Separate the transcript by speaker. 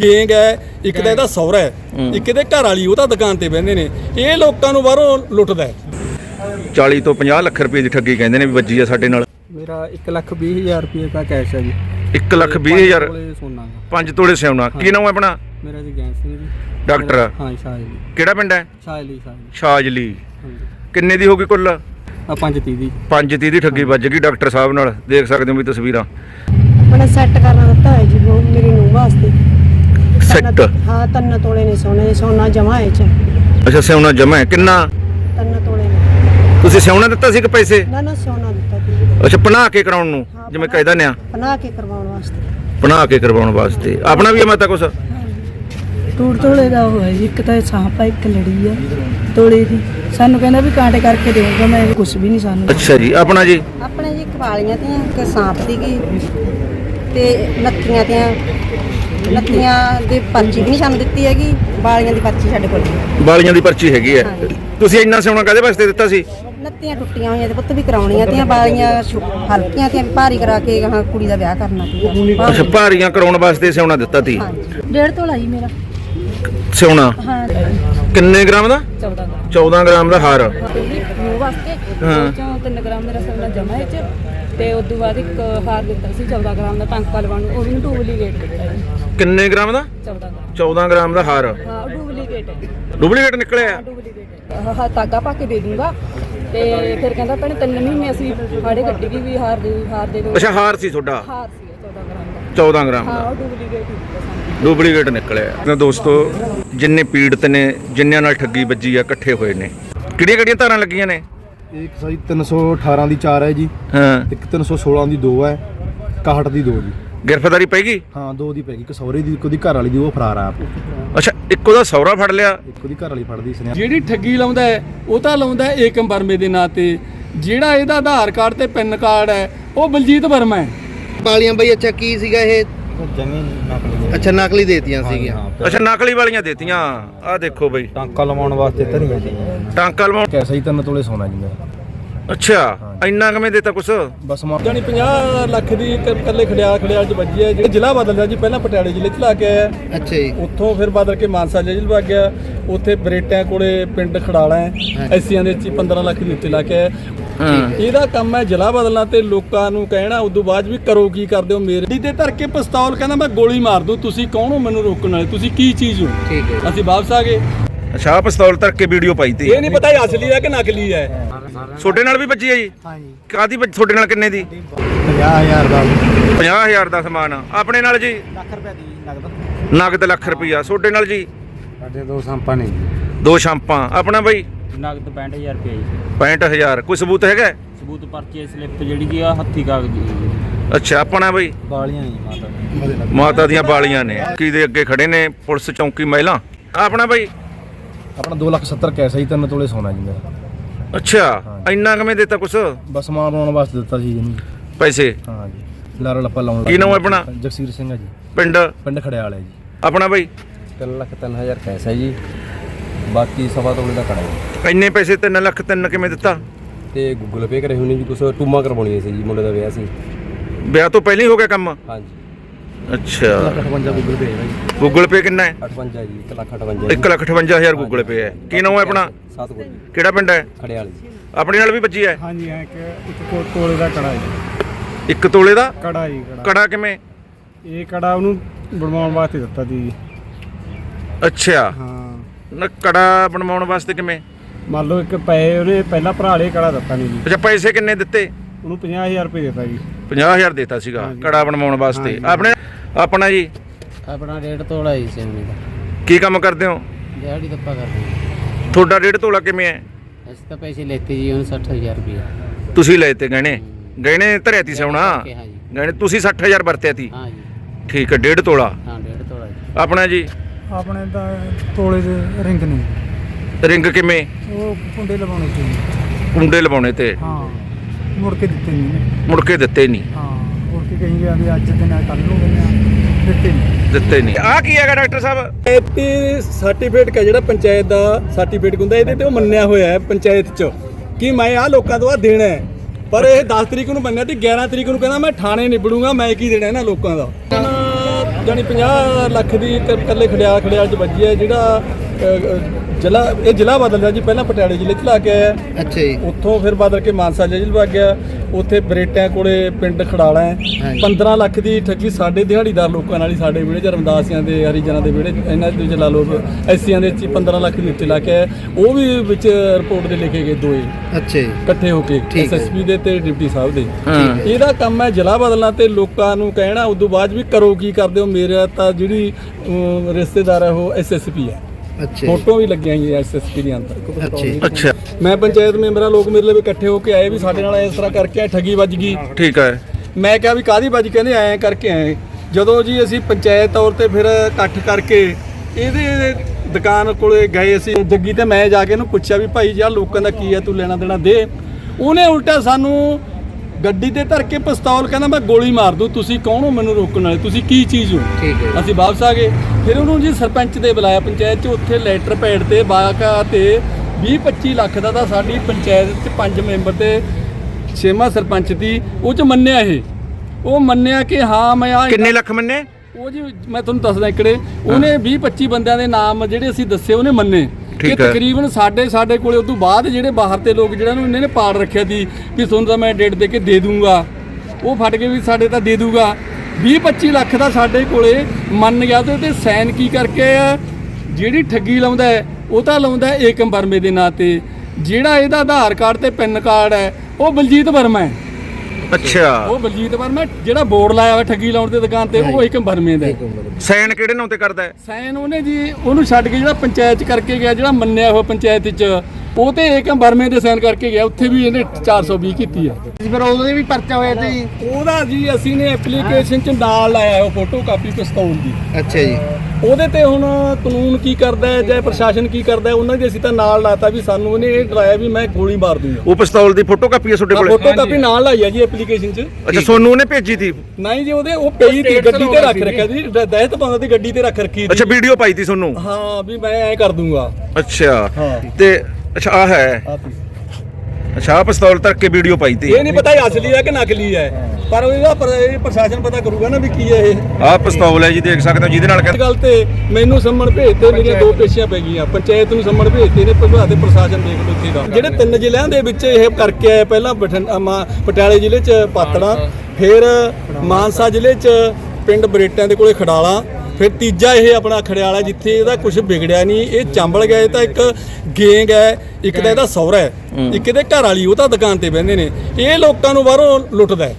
Speaker 1: ਗੇਂਗ ਹੈ ਇੱਕ ਤਾਂ ਇਹਦਾ ਸੌਰਾ ਹੈ ਇੱਕ ਇਹਦੇ ਘਰ ਵਾਲੀ ਉਹ ਤਾਂ ਦੁਕਾਨ ਤੇ ਬਹਿੰਦੇ ਨੇ। ਇਹ ਲੋਕਾਂ ਨੂੰ ਬਾਹਰੋਂ ਲੁੱਟਦਾ ਹੈ।
Speaker 2: 40 ਤੋਂ 50 ਲੱਖ ਰੁਪਏ ਦੀ ਠੱਗੀ ਕਹਿੰਦੇ ਨੇ ਵੀ ਵੱਜੀ ਆ ਸਾਡੇ ਨਾਲ।
Speaker 3: ਮੇਰਾ 1 ਲੱਖ 20 ਹਜ਼ਾਰ ਰੁਪਏ ਦਾ ਕੈਸ਼ ਹੈ ਜੀ।
Speaker 2: 1 ਲੱਖ 20 ਹਜ਼ਾਰ ਡਾਕਟਰ।
Speaker 3: ਹਾਂ ਸ਼ਾਇਲੀ
Speaker 2: ਕਿਹੜਾ ਪਿੰਡ ਹੈ?
Speaker 3: ਸ਼ਾਇਲੀ ਸ਼ਾਇਲੀ
Speaker 2: ਸ਼ਾਜਲੀ। ਕਿੰਨੇ ਦੀ ਹੋ ਗਈ ਕੁੱਲ?
Speaker 3: ਆ 530 ਦੀ।
Speaker 2: 5:30 ਦੀ ਠੱਗੀ ਵੱਜ ਗਈ ਡਾਕਟਰ ਸਾਹਿਬ ਨਾਲ। ਦੇਖ ਸਕਦੇ ਹੋ ਵੀ ਤਸਵੀਰਾਂ।
Speaker 4: ਮੈਨੂੰ ਸੈੱਟ ਕਰਨਾ ਦਿੱਤਾ ਹੋਇਆ ਜੀ ਉਹ ਮੇਰੀ ਨੂੰਹ ਵਾਸਤੇ।
Speaker 2: ਸੈੱਟ
Speaker 4: ਹਾਂ ਤਿੰਨ ਤੋਲੇ ਨੇ ਸੋਨੇ ਦੇ ਸੋਨਾ ਜਮਾ ਹੈ ਚ।
Speaker 2: ਅੱਛਾ ਸਿਉਣਾ ਜਮਾ ਹੈ। ਕਿੰਨਾ?
Speaker 4: ਤਿੰਨ ਤੋਲੇ ਨੇ।
Speaker 2: ਤੁਸੀਂ ਸਿਉਣਾ ਦਿੱਤਾ ਸੀ ਕਿ ਪੈਸੇ?
Speaker 4: ਨਾ ਨਾ ਸੋਨਾ ਦਿੱਤਾ ਸੀ।
Speaker 2: ਅੱਛਾ ਪਨਾਹ ਕੇ ਕਰਾਉਣ ਨੂੰ ਜਿਵੇਂ
Speaker 4: ਪਨਾਹ-
Speaker 2: ਕਹਿ ਆ
Speaker 4: ਬਣਾ ਕੇ ਕਰਵਾਉਣ ਵਾਸਤੇ।
Speaker 2: ਪਨਾਹ ਕੇ ਕਰਵਾਉਣ ਵਾਸਤੇ। ਆਪਣਾ ਵੀ ਹੈ ਮਾਤਾ ਕੁਛ
Speaker 5: ਟੂੜ ਤੋਲੇ ਦਾ ਉਹ ਜੀ ਇੱਕ ਤਾਂ ਇਹ ਸਾਂਪ ਆ ਇੱਕ ਲੜੀ ਆ ਤੋਲੇ ਦੀ। ਸਾਨੂੰ ਕਹਿੰਦਾ ਵੀ ਕਾਂਟੇ ਕਰਕੇ ਦੇਊਗਾ ਮੈਂ ਕੁਝ ਵੀ ਨਹੀਂ ਸਾਨੂੰ
Speaker 2: ਅੱਛਾ ਜੀ ਆਪਣਾ ਜੀ?
Speaker 4: ਆਪਣੇ ਜੀ ਕਵਾਲੀਆਂ ਤੇ ਕਿ ਸੀਗੀ। ਤੇ ਨੱਥੀਆਂ ਤੇ ਨੱਥੀਆਂ ਦੀ ਪਰਚੀ ਵੀ ਨਹੀਂ ਸਾਨੂੰ ਦਿੱਤੀ ਹੈਗੀ ਬਾਲੀਆਂ ਦੀ ਪਰਚੀ ਸਾਡੇ ਕੋਲ
Speaker 2: ਬਾਲੀਆਂ ਦੀ ਪਰਚੀ ਹੈਗੀ ਹੈ। ਤੁਸੀਂ ਇੰਨਾ ਸਿਉਣਾ ਕਾਦੇ ਵਾਸਤੇ ਦਿੱਤਾ ਸੀ?
Speaker 4: ਨੱਤੀਆਂ ਟੁੱਟੀਆਂ ਹੋਈਆਂ ਤੇ ਪੁੱਤ ਵੀ ਕਰਾਉਣੀਆਂ ਤੀਆਂ ਬਾਲੀਆਂ ਛੋ- ਹਲਕੀਆਂ ਤੀਆਂ ਵੀ ਭਾਰੀ ਕਰਾ ਕੇ ਗਾਹਾਂ ਕੁੜੀ ਦਾ ਵਿਆਹ ਕਰਨਾ
Speaker 2: ਅੱਛਾ ਭਾਰੀਆਂ ਕਰਾਉਣ ਵਾਸਤੇ ਸਿਉਣਾ ਦਿੱਤਾ ਸੀ
Speaker 5: ਡੇਢ ਤੋਲਾ ਜੀ ਮੇਰਾ।
Speaker 2: ਸਿਉਣਾ
Speaker 5: ਹਾਂ।
Speaker 2: ਕਿੰਨੇ ਗ੍ਰਾਮ ਦਾ?
Speaker 5: 14 ਦਾ
Speaker 2: 14 ਗ੍ਰਾਮ ਦਾ ਹਾਰ।
Speaker 5: ਵਾਸਤੇ
Speaker 2: ਹਾਂ।
Speaker 5: ਚੋਂ 3 ਗ੍ਰਾਮ ਮੇਰਾ ਸੋਨਾ ਜਮਾ ਹੈ ਚ। ਤੇ ਉਸ ਤੋਂ ਬਾਅਦ ਇੱਕ ਹਾਰ ਦਿੱਤਾ ਸੀ 14 ਗ੍ਰਾਮ ਦਾ ਟਾਂਕਾ ਲਵਾਉਣ ਨੂੰ। ਉਹ ਵੀ ਡੁਪਲੀਕੇਟ ਦਿੱਤਾ ਜੀ।
Speaker 2: ਕਿੰਨੇ ਗ੍ਰਾਮ ਦਾ?
Speaker 5: 14 ਦਾ
Speaker 2: 14 ਗ੍ਰਾਮ ਦਾ ਹਾਰ।
Speaker 5: ਹਾਂ ਡੁਪਲੀਕੇਟ ਹੈ।
Speaker 2: ਡੁਪਲੀਕੇਟ ਨਿਕਲਿਆ
Speaker 5: ਡੁਪਲੀਕੇਟ ਹਾਂ ਤਾਗਾ ਪਾ ਕੇ ਦੇ ਦੂੰਗਾ। ਤੇ ਫਿਰ ਕਹਿੰਦਾ ਭੈਣੇ ਤਿੰਨ ਮਹੀਨੇ ਅਸੀਂ ਹਾੜੇ ਗੱਡੀ ਵੀ ਵੀ ਹਾਰ ਦੇ ਹਾਰ ਦੇ ਦੋ।
Speaker 2: ਅੱਛਾ ਹਾਰ ਸੀ ਤੁਹਾਡਾ?
Speaker 5: ਹਾਰ ਸੀ 14 ਗ੍ਰਾਮ ਦਾ।
Speaker 2: 14 ਗ੍ਰਾਮ
Speaker 5: ਹਾਂ
Speaker 2: ਦਾ
Speaker 5: ਉਹ ਡੁਪਲੀਕੇਟ ਹੀ ਦਿੱਤਾ ਸਾਨੂੰ।
Speaker 2: ਡੁਪਲੀਕੇਟ ਨਿਕਲਿਆ ਤਾਂ ਦੋਸਤੋ ਜਿੰਨੇ ਪੀੜਤ ਨੇ ਜਿੰਨਿਆਂ ਨਾਲ ਠੱਗੀ ਵੱਜੀ ਆ ਇਕੱਠੇ ਹੋਏ ਨੇ। ਕਿਹੜੀਆਂ ਕਿਹੜੀਆਂ ਧਾਰਾਂ ਲੱਗੀਆਂ ਨੇ?
Speaker 6: ਇੱਕ ਸਾਈ 318 ਦੀ 4 ਹੈ ਜੀ
Speaker 2: ਹਾਂ।
Speaker 6: ਇੱਕ 316 ਦੀ 2 ਹੈ 61 ਦੀ 2 ਜੀ।
Speaker 2: ਗ੍ਰਿਫਤਾਰੀ ਪੈ ਗਈ?
Speaker 6: ਹਾਂ ਦੋ ਦੀ ਪੈ ਗਈ ਇੱਕ ਦੀ ਇੱਕ ਉਹਦੀ ਘਰ ਵਾਲੀ ਦੀ ਉਹ ਫਰਾਰ ਆ ਆਪ।
Speaker 2: ਅੱਛਾ ਇੱਕ ਉਹਦਾ ਸੌਰਾ ਫੜ ਲਿਆ?
Speaker 6: ਇੱਕ ਉਹਦੀ ਘਰ ਵਾਲੀ ਫੜਦੀ ਸਨਿਆ
Speaker 1: ਜਿਹੜੀ ਠੱਗੀ ਲਾਉਂਦਾ ਹੈ ਉਹ ਤਾਂ ਲਾਉਂਦਾ ਹੈ ਏਕਮ ਵਰਮੇ ਦੇ ਨਾਂ ਤੇ। ਜਿਹੜਾ ਇਹਦਾ ਆਧਾਰ ਕਾਰਡ ਤੇ ਪੈਨ ਕਾਰਡ ਹੈ ਉਹ ਬਲਜੀਤ ਵਰਮਾ ਹੈ।
Speaker 7: ਬਾਲੀਆਂ ਬਈ ਅੱਛਾ ਕੀ ਸੀਗਾ ਇਹ? ਅੱਛਾ ਨਕਲੀ ਦੇਤੀਆਂ ਸੀਗੀਆਂ।
Speaker 2: ਅੱਛਾ ਨਕਲੀ ਵਾਲੀਆਂ ਦੇਤੀਆਂ। ਆਹ ਦੇਖੋ ਬਈ।
Speaker 6: ਟਾਂਕਾ ਲਵਾਉਣ ਵਾਸਤੇ ਧਰੀਆਂ ਸੀ
Speaker 2: ਟਾਂਕਾ ਲਵਾਉਣ
Speaker 6: ਕੈਸਾ ਹੀ ਤਿੰਨ ਤੋਲੇ ਸੋਨਾ ਜੀ ਮੇਰਾ
Speaker 2: ਅੱਛਾ ਇੰਨਾ ਕਿਵੇਂ ਦੇਤਾ ਕੁਛ?
Speaker 6: ਬਸ ਮਾ
Speaker 1: ਜਾਨੀ 50 ਲੱਖ ਦੀ ਇੱਕ ਇਕੱਲੇ ਖੜਿਆਲ ਖੜਿਆਲ ਚ ਵੱਜੀ ਹੈ ਜਿਹੜਾ ਜ਼ਿਲ੍ਹਾ ਬਦਲਦਾ ਜੀ ਪਹਿਲਾਂ ਪਟਿਆਲੇ ਜ਼ਿਲ੍ਹੇ ਚ ਲਾ ਕੇ ਆਇਆ।
Speaker 7: ਅੱਛਾ ਜੀ।
Speaker 1: ਉੱਥੋਂ ਫਿਰ ਬਦਲ ਕੇ ਮਾਨਸਾ ਜ਼ਿਲ੍ਹੇ ਚ ਵਗ ਗਿਆ। ਉੱਥੇ ਬਰੇਟਿਆਂ ਕੋਲੇ ਪਿੰਡ ਖੜਾਲਾ ਹੈ। ਐਸੀਆਂ ਦੇ ਚ 15 ਲੱਖ ਦੀ ਉੱਤੇ ਲਾ ਕੇ
Speaker 2: ਹਾਂ।
Speaker 1: ਇਹਦਾ ਕੰਮ ਹੈ ਜ਼ਿਲ੍ਹਾ ਬਦਲਣਾ ਤੇ ਲੋਕਾਂ ਨੂੰ ਕਹਿਣਾ ਉਦੋਂ ਬਾਅਦ ਵੀ ਕਰੋ ਕੀ ਕਰਦੇ ਹੋ ਮੇਰੇ ਤੇ ਧਰ ਕੇ ਪਿਸਤੌਲ ਕਹਿੰਦਾ ਮੈਂ ਗੋਲੀ ਮਾਰ ਦੂੰ ਤੁਸੀਂ ਕੌਣ ਹੋ ਮੈਨੂੰ ਰੋਕਣ ਵਾਲੇ? ਤੁਸੀਂ ਕੀ ਚੀਜ਼ ਹੋ?
Speaker 7: ਠੀਕ ਹੈ।
Speaker 1: ਅਸੀਂ ਵਾਪਸ ਆ ਗਏ।
Speaker 2: ਅੱਛਾ ਪਿਸਤੌਲ ਧਰ ਕੇ ਵੀਡੀਓ ਪਾਈ ਤੀ।
Speaker 1: ਇਹ ਨਹੀਂ ਪਤਾ ਇਹ ਅਸਲੀ ਹੈ ਕਿ ਨਕਲੀ ਹੈ।
Speaker 2: ਛੋਟੇ ਨਾਲ ਵੀ ਵੱਜੀ ਆ ਜੀ?
Speaker 7: ਹਾਂਜੀ।
Speaker 2: ਕਾਦੀ ਛੋਟੇ ਨਾਲ ਕਿੰਨੇ ਦੀ?
Speaker 6: 50000 ਦਾ।
Speaker 2: 50000 ਦਾ ਸਮਾਨ। ਆਪਣੇ ਨਾਲ ਜੀ?
Speaker 7: ਲੱਖ ਰੁਪਏ ਦੀ ਨਗਦ
Speaker 2: ਨਗਦ ਲੱਖ ਰੁਪਈਆ। ਛੋਟੇ ਨਾਲ ਜੀ?
Speaker 6: ਸਾਡੇ ਦੋ ਸੰਪਾ ਨੇ
Speaker 2: ਦੋ ਸ਼ਾਂਪਾਂ। ਆਪਣਾ ਬਈ?
Speaker 3: ਨਗਦ 65000 ਰੁਪਏ ਜੀ।
Speaker 2: 65000 ਕੋਈ ਸਬੂਤ ਹੈਗਾ? ਹੈ?
Speaker 3: ਸਬੂਤ ਪਰਚੀ ਸਲਿੱਪ ਜਿਹੜੀ ਕੀ ਆ ਹੱਥੀ ਕਾਗਜ਼ੀ
Speaker 2: ਅੱਛਾ ਆਪਣਾ ਬਈ?
Speaker 6: ਬਾਲੀਆਂ ਨਹੀਂ ਮਾਤਾ
Speaker 2: ਮਾਤਾ ਦੀਆਂ ਬਾਲੀਆਂ ਨੇ। ਕੀ ਦੇ ਅੱਗੇ ਖੜੇ ਨੇ ਪੁਲਿਸ ਚੌਂਕੀ ਮਹਿਲਾ? ਆਪਣਾ ਬਈ?
Speaker 6: ਆਪਣਾ 2 ਲੱਖ 70 ਕੈਸਾ ਹੀ ਤਿੰਨ ਤੋਲੇ ਸੋਨਾ ਜੀ ਮੇਰਾ।
Speaker 2: ਅੱਛਾ ਇੰਨਾ ਕਿਵੇਂ ਦੇਤਾ ਕੁਛ?
Speaker 6: ਬਸ ਸਮਾਨ ਬਣਾਉਣ ਵਾਸਤੇ ਦਿੱਤਾ ਸੀ ਜੀ।
Speaker 2: ਪੈਸੇ?
Speaker 6: ਹਾਂ ਜੀ। ਲਾਰਾ ਲੱਪਾ ਲਾਉਣ
Speaker 2: ਕੀ ਨਾਮ ਹੈ ਆਪਣਾ?
Speaker 6: ਜਗਸੀਰ ਸਿੰਘ ਹੈ ਜੀ।
Speaker 2: ਪਿੰਡ?
Speaker 6: ਪਿੰਡ ਖੜਿਆਲ ਹੈ ਜੀ।
Speaker 2: ਆਪਣਾ ਬਈ?
Speaker 6: 3 ਲੱਖ 3000 ਕੈਸਾ ਜੀ। ਬਾਕੀ ਸਵਾ ਤੋਲੇ ਦਾ ਕੜਾ
Speaker 2: ਇੰਨੇ ਪੈਸੇ 3 ਲੱਖ 3 ਕਿਵੇਂ ਦਿੱਤਾ?
Speaker 6: ਤੇ ਗੂਗਲ ਪੇ ਕਰੇ ਹੋਣੇ ਜੀ ਕੁਛ ਟੂਮਾ ਕਰਵਾਉਣੀਆਂ ਸੀ ਜੀ ਮੁੰਡੇ ਦਾ ਵਿਆਹ ਸੀ।
Speaker 2: ਵਿਆਹ ਤੋਂ ਪਹਿਲਾਂ ਹੀ ਹੋ ਗਿਆ ਕੰਮ?
Speaker 6: ਹਾਂਜੀ।
Speaker 2: ਅੱਛਾ।
Speaker 6: 58 ਗੂਗਲ ਪੇ ਹੈ ਜੀ।
Speaker 2: ਗੂਗਲ ਪੇ ਕਿੰਨਾ ਹੈ?
Speaker 6: 58 ਜੀ 1 ਲੱਖ 58
Speaker 2: 1 ਲੱਖ 58000 ਗੂਗਲ ਪੇ ਹੈ। ਕੀ ਨਾਮ ਹੈ ਆਪਣਾ?
Speaker 6: ਸੱਤ ਕੋਲ।
Speaker 2: ਕਿਹੜਾ ਪਿੰਡ ਹੈ?
Speaker 6: ਖੜਿਆਲ। ਜੀ
Speaker 2: ਆਪਣੇ ਨਾਲ ਵੀ ਵੱਜੀ ਹੈ?
Speaker 3: ਹਾਂਜੀ ਹੈ ਇੱਕ ਇੱਕ ਤੋਲੇ ਦਾ ਕੜਾ ਜੀ।
Speaker 2: ਇੱਕ ਤੋਲੇ ਦਾ?
Speaker 3: ਕੜਾ ਜੀ ਕੜਾ।
Speaker 2: ਕੜਾ ਕਿਵੇਂ?
Speaker 3: ਇਹ ਕੜਾ ਉਹਨੂੰ ਬਣਵਾਉਣ ਵਾਸਤੇ ਦਿੱਤਾ ਸੀ ਜੀ।
Speaker 2: ਅੱਛਾ।
Speaker 3: ਹਾਂ।
Speaker 2: ਨਾ ਕੜਾ ਬਣਵਾਉਣ ਵਾਸਤੇ ਕਿਵੇਂ?
Speaker 3: ਮੰਨ ਲਓ ਇੱਕ ਪਏ ਉਹਨੇ ਪਹਿਲਾਂ ਭਰਾ ਲਈ ਕੜਾ ਦਿੱਤਾ ਨਹੀਂ ਜੀ।
Speaker 2: ਅੱਛਾ ਪੈਸੇ ਕਿੰਨੇ ਦਿੱਤੇ?
Speaker 3: ਉਹਨੂੰ 50000 ਰੁਪਏ ਦਿੱਤਾ ਜੀ।
Speaker 2: 50000 ਦਿੱਤਾ ਸੀਗਾ ਕੜਾ ਬਣਵਾਉਣ ਵਾਸਤੇ। ਆਪਣੇ ਆਪਣਾ ਜੀ?
Speaker 7: ਆਪਣਾ ਰੇਟ ਤੋੜਾ ਹੀ ਸੇਮੀ ਦਾ।
Speaker 2: ਕੀ ਕੰਮ ਕਰਦੇ ਹੋ?
Speaker 7: ਦਿਹਾੜੀ ਦੱਪਾ ਕਰਦੇ
Speaker 2: ਤੁਹਾਡਾ ਡੇਢ ਤੋਲਾ ਕਿਵੇਂ ਹੈ?
Speaker 7: ਅਸੀਂ ਤਾਂ ਪੈਸੇ ਲੈਤੇ ਜੀ ਉਹਨੂੰ 60000 ਰੁਪਏ।
Speaker 2: ਤੁਸੀਂ ਲਏ ਤੇ ਗਹਿਣੇ। ਗਹਿਣੇ ਧਰਿਆ ਤੀ ਸੋਨਾ
Speaker 7: ਹਾਂ ਜੀ
Speaker 2: ਗਹਿਣੇ ਤੁਸੀਂ 60000 ਵਰਤਿਆ ਤੀ?
Speaker 7: ਹਾਂ ਜੀ।
Speaker 2: ਠੀਕ ਹੈ ਡੇਢ ਤੋਲਾ।
Speaker 7: ਹਾਂ ਡੇਢ ਤੋੜਾ ਜੀ।
Speaker 2: ਆਪਣਾ ਜੀ?
Speaker 3: ਆਪਣੇ ਤਾਂ ਤੋਲੇ ਦੇ ਰਿੰਗ ਨਹੀਂ
Speaker 2: ਰਿੰਗ ਕਿਵੇਂ?
Speaker 3: ਉਹ ਕੁੰਡੇ ਲਵਾਉਣੇ ਸੀ।
Speaker 2: ਕੁੰਡੇ ਲਵਾਉਣੇ ਤੇ।
Speaker 3: ਹਾਂ ਮੁੜ ਕੇ ਦਿੱਤੇ ਨਹੀਂ
Speaker 2: ਮੁੜ ਕੇ ਦਿੱਤੇ ਨਹੀਂ।
Speaker 3: ਹਾਂ ਮੁੜ ਕੇ ਕਹੀਂ ਗਿਆ ਵੀ ਅੱਜ ਦੇ ਨਾਲ ਕੱਲ ਨੂੰ ਗਈਆਂ ਦਿੱਤੇ ਨਹੀਂ।
Speaker 2: ਦਿੱਤੇ ਨਹੀਂ। ਆਹ ਕੀ ਹੈਗਾ ਡਾਕਟਰ ਸਾਹਿਬ?
Speaker 1: ਇਹ ਸਰਟੀਫਿਕੇਟ ਹੈ ਜਿਹੜਾ ਪੰਚਾਇਤ ਦਾ ਸਰਟੀਫਿਕੇਟ ਹੁੰਦਾ ਇਹਦੇ ਤੇ ਉਹ ਮੰਨਿਆ ਹੋਇਆ ਹੈ ਪੰਚਾਇਤ 'ਚ। ਕਿ ਮੈਂ ਆਹ ਲੋਕਾਂ ਤੋਂ ਆ ਦੇਣਾ ਹੈ। ਪਰ ਇਹ 10 ਤਰੀਕ ਨੂੰ ਮੰਨਿਆ ਤੇ 11 ਤਰੀਕ ਨੂੰ ਕਹਿੰਦਾ ਮੈਂ ਥਾਣੇ ਨਿਬੜੂਗਾ ਮੈਂ ਕੀ ਦੇਣਾ ਇਹਨਾਂ ਲੋਕਾਂ ਦਾ? ਜਾਨੀ 50 ਲੱਖ ਦੀ ਇਕੱਲੇ ਖੜਿਆਲ ਖੜਿਆਲ ਚ ਵੱਜੀ ਹੈ ਜਿਹੜਾ ਜ਼ਿਲ੍ਹਾ ਇਹ ਜ਼ਿਲ੍ਹਾ ਬਦਲਿਆ ਜੀ ਪਹਿਲਾਂ ਪਟਿਆਲੇ ਜ਼ਿਲ੍ਹੇ ਚ ਲਾ ਕੇ ਆਇਆ।
Speaker 7: ਅੱਛਾ ਜੀ।
Speaker 1: ਉੱਥੋਂ ਫਿਰ ਬਦਲ ਕੇ ਮਾਨਸਾ ਜ਼ਿਲ੍ਹੇ ਚ ਵਗ ਗਿਆ। ਉੱਥੇ ਬਰੇਟਿਆਂ ਕੋਲੇ ਪਿੰਡ ਖੜਾਲਾ ਹੈ।
Speaker 7: ਹਾਂਜੀ।
Speaker 1: 15 ਲੱਖ ਦੀ ਠੱਗੀ ਸਾਡੇ ਦਿਹਾੜੀਦਾਰ ਲੋਕਾਂ ਨਾਲ ਹੀ ਸਾਡੇ ਵਿਹੜੇ ਚ ਰਮਦਾਸੀਆਂ ਦੇ ਹਰੀਜਨਾਂ ਦੇ ਵਿਹੜੇ ਇਹਨਾਂ ਦੇ ਵਿੱਚ ਲਾ ਲਓ ਐਸੀਆਂ ਦੇ 'ਚ ਹੀ 15 ਲੱਖ ਦੇ ਉੱਤੇ ਲਾ ਕੇ ਆਇਆ। ਉਹ ਵੀ ਵਿੱਚ ਰਿਪੋਰਟ ਦੇ ਲਿਖੇ ਗਏ ਦੋਏ।
Speaker 7: ਅੱਛਾ ਜੀ।
Speaker 1: ਇਕੱਠੇ ਹੋ ਕੇ। ਐਸਐਸਪੀ ਦੇ ਤੇ ਡਿਪਟੀ ਸਾਹਿਬ ਦੇ। ਇਹਦਾ ਕੰਮ ਹੈ ਜ਼ਿਲ੍ਹਾ ਬਦਲਣਾ ਤੇ ਲੋਕਾਂ ਨੂੰ ਕਹਿਣਾ ਉਦੋਂ ਬਾਅਦ ਵੀ ਕਰੋ ਕੀ ਕਰਦੇ ਹੋ ਮੇਰਾ ਤਾਂ ਜਿਹੜੀ ਰਿਸ਼ਤੇਦਾਰ ਹੈ ਉਹ ਐਸਐਸਪੀ ਹੈ।
Speaker 7: ਅੱਛਾ ਜੀ।
Speaker 1: ਫੋਟੋ ਵੀ ਲੱਗੀਆਂ ਹੋਈਆਂ ਐਸਐਸਪੀ ਦੀਆਂ ਅੰਦਰ।
Speaker 7: ਅੱਛਾ ਜੀ।
Speaker 2: ਅੱਛਾ।
Speaker 1: ਮੈਂ ਪੰਚਾਇਤ ਮੈਂਬਰਾਂ ਲੋਕ ਮੇਰੇ ਲਈ ਇਕੱਠੇ ਹੋ ਕੇ ਆਏ ਵੀ ਸਾਡੇ ਨਾਲ ਇਸ ਤਰ੍ਹਾਂ ਕਰਕੇ ਆਏ, ਠੱਗੀ ਵੱਜ ਗਈ।
Speaker 2: ਠੀਕ ਹੈ
Speaker 1: ਮੈਂ ਕਿਹਾ ਵੀ ਕਾਦੀ ਵੱਜ ਕਹਿੰਦੇ ਐਂ ਕਰਕੇ ਆਏ ਜਦੋਂ ਜੀ ਅਸੀਂ ਪੰਚਾਇਤ ਤੌਰ ਤੇ ਫਿਰ ਇਕੱਠ ਕਰਕੇ ਇਹਦੇ ਦੁਕਾਨ ਕੋਲੇ ਗਏ ਅਸੀਂ ਜੱਗੀ ਤੇ ਮੈਂ ਜਾ ਕੇ ਇਹਨੂੰ ਪੁੱਛਿਆ ਵੀ ਭਾਈ ਯਾਰ ਲੋਕਾਂ ਦਾ ਕੀ ਹੈ? ਤੂੰ ਲੈਣਾ ਦੇਣਾ ਦੇ। ਉਹਨੇ ਉਲਟਾ ਸਾਨੂੰ ਗੱਡੀ ਤੇ ਧਰ ਕੇ ਪਿਸਤੌਲ ਕਹਿੰਦਾ ਮੈਂ ਗੋਲੀ ਮਾਰ ਦੂੰ ਤੁਸੀਂ ਕੌਣ ਹੋ ਮੈਨੂੰ ਰੋਕਣ ਵਾਲੇ? ਤੁਸੀਂ ਕੀ ਚੀਜ਼ ਹੋ?
Speaker 7: ਠੀਕ ਹੈ
Speaker 1: ਅਸੀਂ ਵਾਪਸ ਆ ਗਏ। ਫਿਰ ਉਹਨੂੰ ਜੀ ਸਰਪੰਚ ਦੇ ਬੁਲਾਇਆ ਪੰਚਾਇਤ 'ਚ ਉੱਥੇ ਲੈਟਰ ਪੈਡ ਤੇ ਬਾਕਾ ਤੇ 20 25 ਲੱਖ ਦਾ ਤਾਂ ਸਾਡੀ ਪੰਚਾਇਤ 'ਚ ਪੰਜ ਮੈਂਬਰ ਤੇ ਛੇਵਾਂ ਸਰਪੰਚ ਦੀ ਉਹ 'ਚ ਮੰਨਿਆ ਇਹ। ਉਹ ਮੰਨਿਆ ਕਿ ਹਾਂ ਮੈਂ ਆ
Speaker 2: ਕਿੰਨੇ ਲੱਖ ਮੰਨੇ?
Speaker 1: ਉਹ ਜੀ ਮੈਂ ਤੁਹਾਨੂੰ ਦੱਸਦਾ ਇਕੜੇ ਉਹਨੇ 20 25 ਬੰਦਿਆਂ ਦੇ ਨਾਮ ਜਿਹੜੇ ਅਸੀਂ ਦੱਸੇ ਉਹਨੇ ਮੰਨੇ। ਕਿ
Speaker 2: ਠੀਕ ਹੈ।
Speaker 1: ਤਕਰੀਬਨ ਸਾਡੇ ਸਾਡੇ ਕੋਲੇ ਉਸ ਤੋਂ ਬਾਅਦ ਜਿਹੜੇ ਬਾਹਰ ਤੇ ਲੋਕ ਜਿਹੜਾ ਨੂੰ ਇਹਨਾਂ ਨੇ ਪਾੜ ਰੱਖਿਆ ਸੀ ਵੀ ਤੁਹਾਨੂੰ ਤਾਂ ਮੈਂ ਡੇਟ ਦੇ ਕੇ ਦੇ ਦੂੰਗਾ। ਉਹ ਫਟ ਕੇ ਵੀ ਸਾਡੇ ਤਾਂ ਦੇ ਦੂੰਗਾ। 20 25 ਲੱਖ ਦਾ ਸਾਡੇ ਕੋਲੇ ਮੰਨ ਗਿਆ ਤੇ ਉਹਦੇ ਸਾਈਨ ਕੀ ਕਰਕੇ ਆ? ਜਿਹੜੀ ਠੱਗੀ ਲਾਉਂਦਾ ਹੈ, ਉਹ ਤਾਂ ਲਾਉਂਦਾ ਹੈ ਏਕਮ ਵਰਮੇ ਦੇ ਨਾਂ ਤੇ। ਜਿਹੜਾ ਇਹਦਾ ਆਧਾਰ ਕਾਰਡ ਤੇ ਪੈਨ ਕਾਰਡ ਹੈ ਉਹ ਬਲਜੀਤ ਵਰਮਾ ਹੈ।
Speaker 2: ਅੱਛਾ।
Speaker 1: ਉਹ ਬਲਜੀਤ ਵਰਮਾ ਜਿਹੜਾ ਬੋਰਡ ਲਾਇਆ ਹੋਇਆ ਠੱਗੀ ਲਾਉਣ ਦੀ ਦੁਕਾਨ ਤੇ ਉਹ ਏਕਮ ਵਰਮੇ ਦਾ ਹੈ।
Speaker 2: ਸਾਈਨ ਕਿਹੜੇ ਨਾਂ ਤੇ ਕਰਦਾ ਹੈ?
Speaker 1: ਸਾਈਨ ਉਹਨੇ ਜੀ ਉਹਨੂੰ ਛੱਡ ਕੇ ਜਿਹੜਾ ਪੰਚਾਇਤ ਚ ਕਰਕੇ ਗਿਆ ਜਿਹੜਾ ਮੰਨਿਆ ਉਹ ਪੰਚਾਇਤ ਚ। ਉਹ ਤੇ ਏਕਮ ਵਰਮੇ ਦੇ ਸਾਈਨ ਕਰਕੇ ਗਿਆ ਉੱਥੇ ਵੀ ਇਹਨੇ 420 ਕੀਤੀ ਆ
Speaker 7: ਫਿਰ ਉਹਦੇ ਵੀ ਪਰਚਾ ਹੋਇਆ ਤੇ ਜੀ
Speaker 1: ਉਹਦਾ ਜੀ ਅਸੀਂ ਨੇ ਐਪਲੀਕੇਸ਼ਨ ਚ ਨਾਲ ਲਾਇਆ ਉਹ ਫੋਟੋ ਕਾਪੀ ਪਿਸਤੌਲ ਦੀ।
Speaker 7: ਅੱਛਾ ਜੀ।
Speaker 1: ਉਹਦੇ ਤੇ ਹੁਣ ਕਾਨੂੰਨ ਕੀ ਕਰਦਾ ਹੈ ਜਾਂ ਪ੍ਰਸ਼ਾਸਨ ਕੀ ਕਰਦਾ ਹੈ ਉਹਨਾਂ ਦੀ ਅਸੀਂ ਤਾਂ ਨਾਲ ਲਾਤਾ ਵੀ ਸਾਨੂੰ ਉਹਨੇ ਇਹ ਡਰਾਇਆ ਵੀ ਮੈਂ ਗੋਲੀ ਮਾਰ ਦੂੰਗਾ।
Speaker 2: ਉਹ ਪਿਸਤੌਲ ਦੀ ਫੋਟੋ ਕਾਪੀ ਹੈ ਤੁਹਾਡੇ ਕੋਲੇ?
Speaker 1: ਫੋਟੋ ਕਾਪੀ ਨਾਲ ਲਾਈ ਆ ਜੀ ਐਪਲੀਕੇਸ਼ਨ ਚ।
Speaker 2: ਅੱਛਾ ਸੋਨੂੰ ਉਹਨੇ ਭੇਜੀ ਸੀ?
Speaker 1: ਨਹੀਂ ਜੀ ਉਹਦੇ ਉਹ ਪਈ ਤੀ ਗੱਡੀ ਤੇ ਰੱਖ ਰੱਖਿਆ ਜੀ। ਦਹਿਤ ਬੰਦਾ ਦੀ ਗੱਡੀ ਤੇ ਰੱਖ ਰੱਖੀ
Speaker 2: ਅੱਛਾ
Speaker 1: ਸੀ
Speaker 2: ਵੀਡੀਓ ਪਾਈ ਸੀ ਸੋਨੂੰ?
Speaker 1: ਹਾਂ ਵੀ ਮੈਂ ਐ ਕਰ ਦੂੰਗਾ।
Speaker 2: ਅੱਛਾ।
Speaker 1: ਹਾਂ।
Speaker 2: ਤੇ ਅੱਛਾ ਆ ਹੈ। ਅੱਛਾ ਆਹ ਪਿਸਤੌਲ ਧਰ ਕੇ ਵੀਡੀਓ ਪਾਈ ਤੀ।
Speaker 1: ਇਹ ਨਹੀਂ ਪਤਾ ਇਹ ਅਸਲੀ ਹੈ ਕਿ ਨਕਲੀ ਹੈ। ਪਰ ਇਹਦਾ ਪਰ- ਇਹ ਪ੍ਰਸ਼ਾਸਨ ਪਤਾ ਕਰੂਗਾ ਨਾ ਵੀ ਕੀ ਹੈ ਇਹ।
Speaker 2: ਆਹ ਪਿਸਤੌਲ ਹੈ ਜੀ ਦੇਖ ਸਕਦੇ ਹੋ ਜਿਹਦੇ ਨਾਲ
Speaker 1: ਇਸ
Speaker 2: ਕਹਿੰਦੇ
Speaker 1: ਗੱਲ ਤੇ ਮੈਨੂੰ ਸੰਮਣ ਭੇਜਤੇ ਮੇਰੀਆਂ ਦੋ ਪੇਸ਼ੀਆਂ ਪੈ ਗਈਆਂ। ਪੰਚਾਇਤ ਨੂੰ ਸੰਮਣ ਭੇਜਤੇ ਨੇ ਭਗਵਾ ਦੇ ਪ੍ਰਸ਼ਾਸਨ ਦੇਖ ਲਓ ਇੱਥੇ ਦਾ। ਜਿਹੜੇ ਤਿੰਨ ਜ਼ਿਲ੍ਹਿਆਂ ਦੇ ਵਿੱਚ ਇਹ ਕਰਕੇ ਆਏ ਪਹਿਲਾਂ ਬਠਿੰਡਾ ਮਾ- ਪਟਿਆਲੇ ਜ਼ਿਲ੍ਹੇ 'ਚ ਪਾਤੜਾ ਫਿਰ ਮਾਨਸਾ ਜ਼ਿਲ੍ਹੇ 'ਚ ਪਿੰਡ ਬਰੇਟਿਆਂ ਦੇ ਕੋਲੇ ਖਡਾਲਾ ਫਿਰ ਤੀਜਾ ਇਹ ਆਪਣਾ ਖੜਿਆਲਾ ਜਿੱਥੇ ਇਹਦਾ ਕੁਝ ਵਿਗੜਿਆ ਨਹੀਂ ਇਹ ਚੰਬਲ ਗਿਆ ਇਹ ਤਾਂ ਇੱਕ ਗੇਂਗ ਹੈ ਇੱਕ ਤਾਂ ਇਹਦਾ ਸਹੁਰਾ ਹੈ। ਇੱਕ ਇਹਦੇ ਘਰ ਵਾਲੀ ਉਹ ਤਾਂ ਦੁਕਾਨ ਤੇ ਬਹਿੰਦੇ ਨੇ। ਇਹ ਲੋਕਾਂ ਨੂੰ ਬਾਹਰੋਂ ਲੁੱਟਦਾ ਹੈ।